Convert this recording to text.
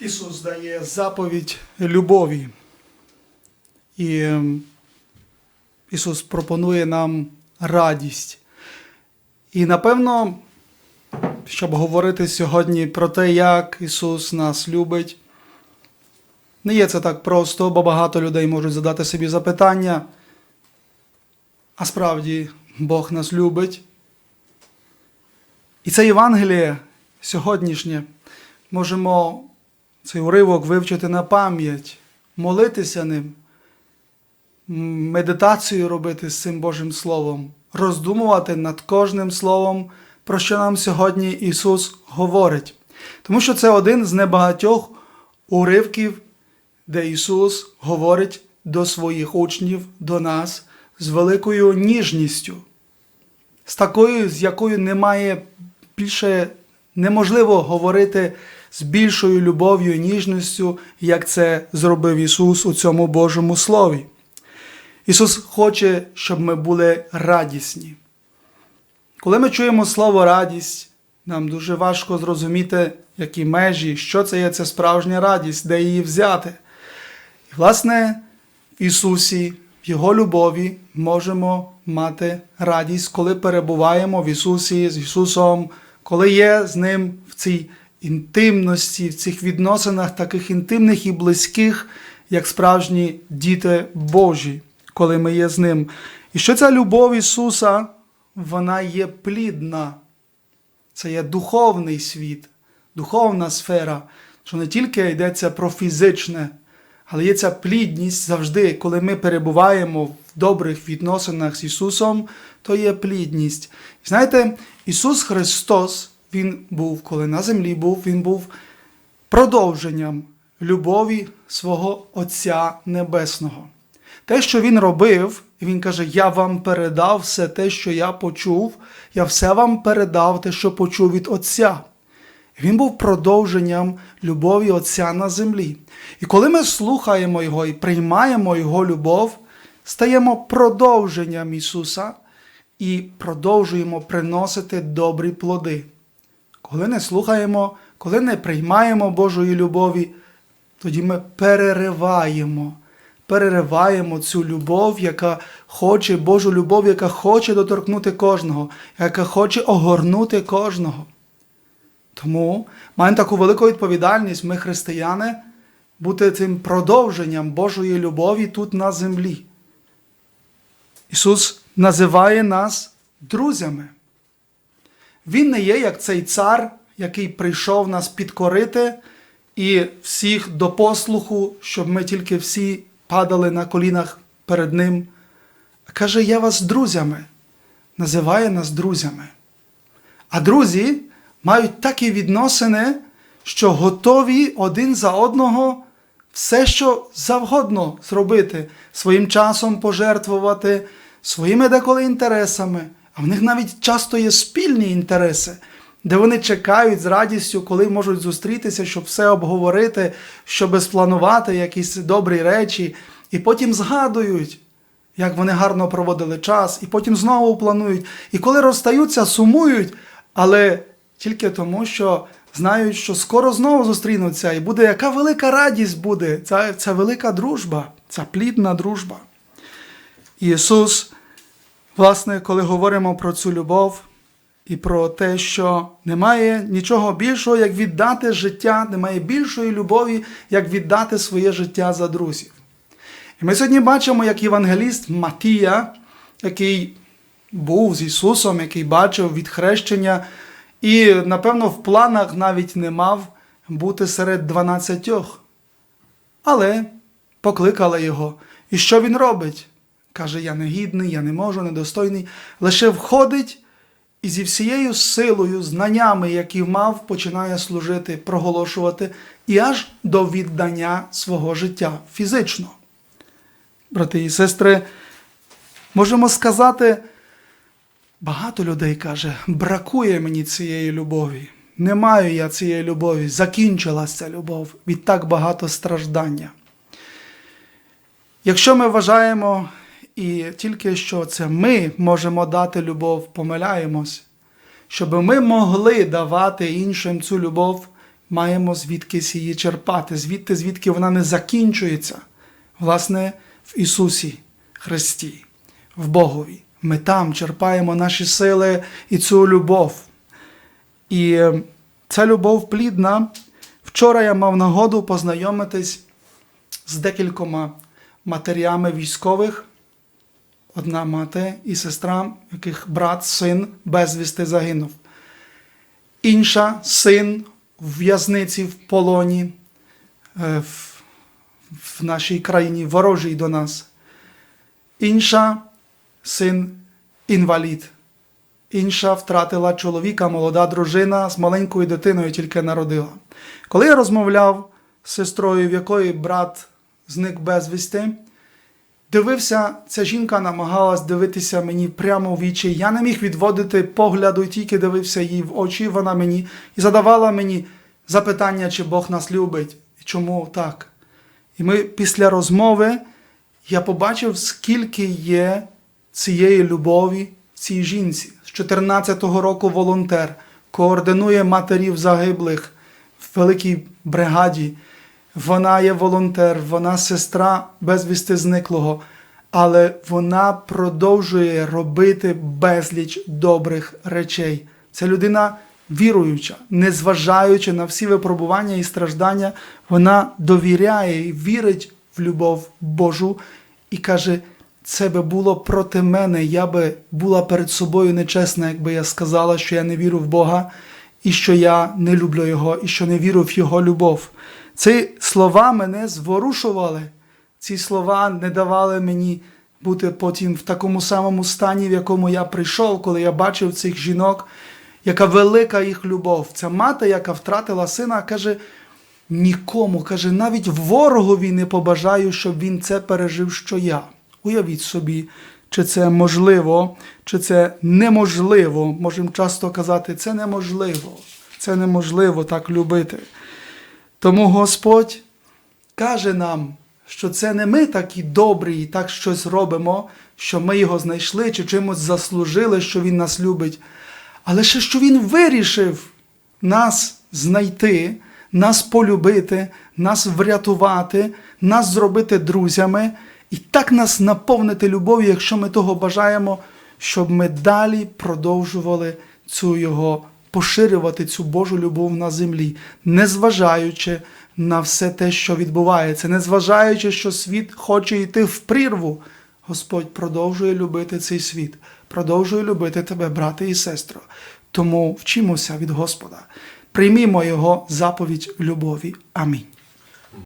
Ісус дає заповідь любові. І ем, Ісус пропонує нам радість. І напевно, щоб говорити сьогодні про те, як Ісус нас любить, не є це так просто, бо багато людей можуть задати собі запитання. А справді Бог нас любить. І це Євангеліє сьогоднішнє можемо цей уривок вивчити на пам'ять, молитися ним, медитацію робити з цим Божим Словом, роздумувати над кожним словом, про що нам сьогодні Ісус говорить. Тому що це один з небагатьох уривків, де Ісус говорить до своїх учнів, до нас з великою ніжністю, з такою, з якою немає більше неможливо говорити з більшою любов'ю і ніжністю, як це зробив Ісус у цьому Божому Слові. Ісус хоче, щоб ми були радісні. Коли ми чуємо слово радість, нам дуже важко зрозуміти, які межі, що це є це справжня радість, де її взяти. І, власне, в Ісусі, в Його любові можемо мати радість, коли перебуваємо в Ісусі з Ісусом, коли є з Ним в цій інтимності, в цих відносинах, таких інтимних і близьких, як справжні діти Божі, коли ми є з Ним. І що ця любов Ісуса, вона є плідна. Це є духовний світ, духовна сфера, що не тільки йдеться про фізичне, але є ця плідність завжди, коли ми перебуваємо в добрих відносинах з Ісусом, то є плідність. Знаєте, Ісус Христос, Він був, коли на землі був, Він був продовженням любові свого Отця Небесного. Те, що Він робив, Він каже: Я вам передав все те, що я почув, я все вам передав те, що почув від Отця. Він був продовженням любові Отця на землі. І коли ми слухаємо Його і приймаємо Його любов, стаємо продовженням Ісуса і продовжуємо приносити добрі плоди. Коли не слухаємо, коли не приймаємо Божої любові, тоді ми перериваємо, перериваємо цю любов, яка хоче, Божу любов, яка хоче доторкнути кожного, яка хоче огорнути кожного. Тому маємо таку велику відповідальність, ми, християни, бути цим продовженням Божої любові тут на землі. Ісус називає нас друзями. Він не є як цей цар, який прийшов нас підкорити і всіх до послуху, щоб ми тільки всі падали на колінах перед Ним. Каже, я вас друзями, називає нас друзями. А друзі мають такі відносини, що готові один за одного все, що завгодно зробити, своїм часом пожертвувати, своїми деколи інтересами. А в них навіть часто є спільні інтереси, де вони чекають з радістю, коли можуть зустрітися, щоб все обговорити, щоб спланувати якісь добрі речі, і потім згадують, як вони гарно проводили час, і потім знову планують. І коли розстаються, сумують, але тільки тому, що знають, що скоро знову зустрінуться, і буде яка велика радість буде, ця, ця велика дружба, ця плідна дружба. Ісус, власне, коли говоримо про цю любов і про те, що немає нічого більшого, як віддати життя, немає більшої любові, як віддати своє життя за друзів. І ми сьогодні бачимо, як євангеліст Матія, який був з Ісусом, який бачив відхрещення, і, напевно, в планах навіть не мав бути серед дванадцятьох. Але покликали його. І що він робить? Каже: Я негідний, я не можу, недостойний. Лише входить і зі всією силою, знаннями, які мав, починає служити, проголошувати і аж до віддання свого життя фізично. Брати і сестри, можемо сказати, багато людей каже, бракує мені цієї любові. Не маю я цієї любові, закінчилася любов від так багато страждання. Якщо ми вважаємо і тільки що це ми можемо дати любов, помиляємось, щоб ми могли давати іншим цю любов, маємо звідкись її черпати, звідти, звідки вона не закінчується, власне, в Ісусі Христі, в Богові. Ми там черпаємо наші сили і цю любов. І е, ця любов плідна. Вчора я мав нагоду познайомитись з декількома матерями військових. Одна мати і сестра, яких брат, син безвісти загинув. Інша син в в'язниці в полоні е, в, в нашій країні, ворожій до нас. Інша син інвалід. Інша втратила чоловіка, молода дружина з маленькою дитиною тільки народила. Коли я розмовляв з сестрою, в якої брат зник безвісти, дивився, ця жінка намагалась дивитися мені прямо в вічі. Я не міг відводити погляду тільки дивився їй в очі. Вона мені і задавала мені запитання, чи Бог нас любить і чому так. І ми після розмови я побачив, скільки є цієї любові в цій жінці. З 14-го року волонтер координує матерів загиблих в великій бригаді. Вона є волонтер, вона сестра безвісти зниклого, але вона продовжує робити безліч добрих речей. Це людина віруюча, незважаючи на всі випробування і страждання, вона довіряє і вірить в любов Божу і каже: це би було проти мене, я би була перед собою нечесна, якби я сказала, що я не вірю в Бога і що я не люблю Його, і що не вірю в Його любов. Ці слова мене зворушували. Ці слова не давали мені бути потім в такому самому стані, в якому я прийшов, коли я бачив цих жінок, яка велика їх любов. Ця мати, яка втратила сина, каже: нікому, каже, навіть ворогові не побажаю, щоб він це пережив, що я. Уявіть собі, чи це можливо, чи це неможливо. Можемо часто казати, це неможливо. Це неможливо так любити. Тому Господь каже нам, що це не ми такі добрі і так щось робимо, що ми його знайшли чи чимось заслужили, що Він нас любить, але ще що Він вирішив нас знайти, нас полюбити, нас врятувати, нас зробити друзями і так нас наповнити любов'ю, якщо ми того бажаємо, щоб ми далі продовжували цю його поширювати цю Божу любов на землі, незважаючи на все те, що відбувається, незважаючи, що світ хоче йти в прірву, Господь продовжує любити цей світ, продовжує любити тебе, брате і сестро. Тому вчимося від Господа. Приймімо Його заповідь любові. Амінь.